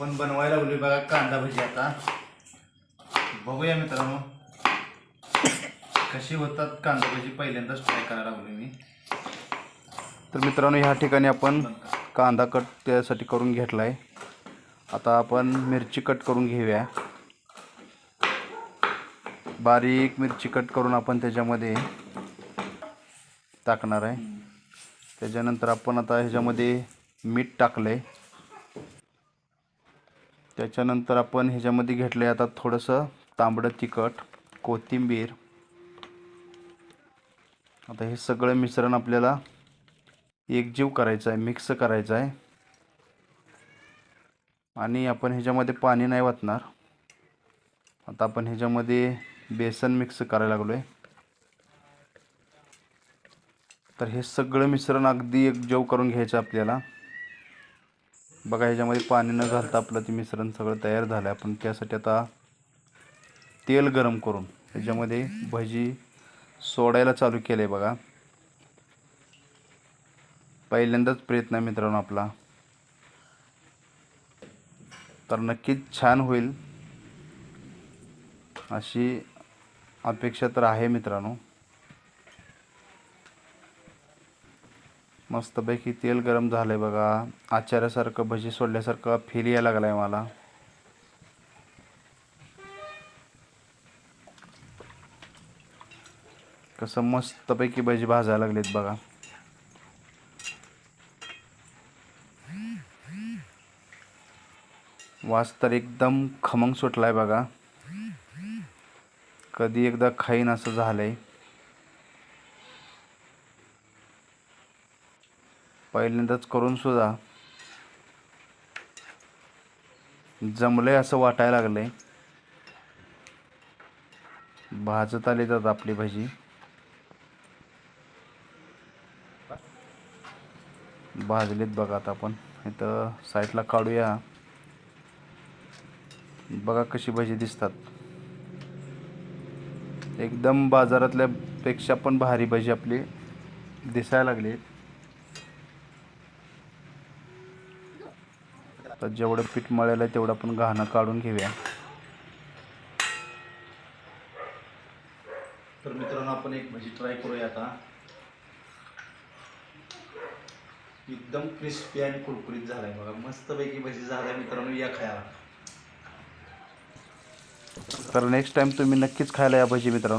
आपण बनवायला लागलोय बघा कांदा भजी आता. बघूया मित्रांनो. कशी होतात कांदा भजी पहिल्यांदाच ट्राय करायला लागलोय मी. तर मित्रांनो ह्या ठिकाणी आपण कांदा कट त्यासाठी करून घेतला आहे आता आपण मिरची कट करून घेऊया. बारीक मिरची कट करून आपण त्याच्यामध्ये टाकणार आहे. त्याच्यानंतर आपण आता ह्याच्यामध्ये मीठ टाकलं आहे त्याच्यानंतर आपण ह्याच्यामध्ये घेतलं आहे आता थोडंसं तांबडं तिखट कोथिंबीर. आता हे सगळं मिश्रण आपल्याला एकजीव करायचं आहे मिक्स करायचं आहे आणि आपण ह्याच्यामध्ये पाणी नाही वाटणार. आता आपण ह्याच्यामध्ये बेसन मिक्स करायला लागलो आहे तर हे सगळं मिश्रण अगदी एकजीव करून घ्यायचं आपल्याला. बघा ह्याच्यामध्ये पाणी न घालता आपलं ते मिश्रण सगळं तयार झालं आहे. आपण त्यासाठी आता तेल गरम करून ह्याच्यामध्ये भजी सोडायला चालू केलं आहे बघा. पहिल्यांदाच प्रयत्न आहे मित्रांनो आपला. तर नक्कीच छान होईल. अशी अपेक्षा तर आहे मित्रांनो. मस्तपैकी तेल गरम झालं आहे बघा. आचाऱ्यासारखं भजी सोडल्यासारखं फील यायला लागला आहे मला. कसं मस्तपैकी भजी भाजायला लागलेत बघा. वास तर एकदम खमंग सुटलाय बघा. कधी एकदा खाईन असं झालंय. पहिल्यांदाच करून सुद्धा जमलंय असं वाटायला लागलंय. भाजत आली जात आपली भाजी. भाजलीत बघा आता आपण. इथं साईडला काढूया. बघा कशी भजी दिसतात. एकदम बाजारातल्या पेक्षा पण भारी भजी आपली दिसायला लागली. तर जेवढं पीठ मळलेलं आहे तेवढं आपण घाणं काढून घेऊया. तर मित्रांनो आपण एक भजी ट्राय करूया आता. एकदम क्रिस्पी आणि कुरकुरीत झालाय बघा. मस्तपैकी भजी झालाय मित्रांनो या खायला. तर नेक्स्ट टाइम तुम्ही नक्कीच खायला या भजी मित्रांनो.